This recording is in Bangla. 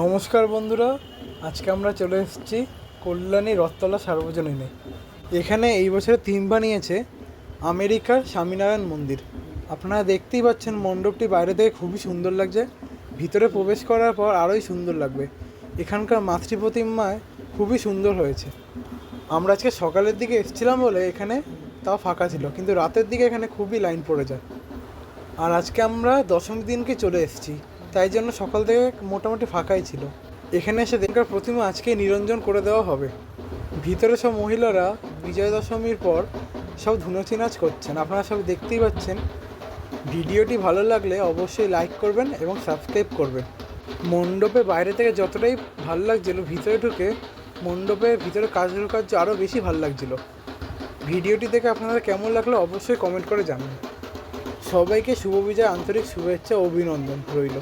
নমস্কার বন্ধুরা, আজকে আমরা চলে এসেছি কল্যাণী রথতলা সার্বজনীনে। এখানে এই বছরে থিম বানিয়েছে আমেরিকার স্বামীনারায়ণ মন্দির। আপনারা দেখতেই পাচ্ছেন মণ্ডপটি বাইরে থেকে খুবই সুন্দর লাগছে। ভিতরে প্রবেশ করার পর আরোই সুন্দর লাগবে। এখানকার মাতৃ প্রতিমায় খুবই সুন্দর হয়েছে। আমরা আজকে সকালের দিকে এসেছিলাম বলে এখানে তাও ফাঁকা ছিল, কিন্তু রাতের দিকে এখানে খুবই লাইন পড়ে যায়। আর আজকে আমরা দশমী দিনকে চলে এসেছি। তাই জন্য সকাল থেকে মোটামুটি ফাঁকাই ছিল। এখানে এসে দেখার প্রতিমা আজকে নিরঞ্জন করে দেওয়া হবে। ভিতরে সব মহিলারা বিজয়া দশমীর পর সব ধুনুচি নাচ করছেন। আপনারা সব দেখতেই পাচ্ছেন। ভিডিওটি ভালো লাগলে অবশ্যই লাইক করবেন এবং সাবস্ক্রাইব করবেন। মণ্ডপে বাইরে থেকে যতটাই ভালো লাগছিল, ভিতরে ঢুকে মণ্ডপের ভিতরে কাজ আরও বেশি ভালো লাগছিল। ভিডিওটি দেখে আপনাদের কেমন লাগল অবশ্যই কমেন্ট করে জানান। সবাইকে শুভ বিজয়, আন্তরিক শুভেচ্ছা অভিনন্দন রইল।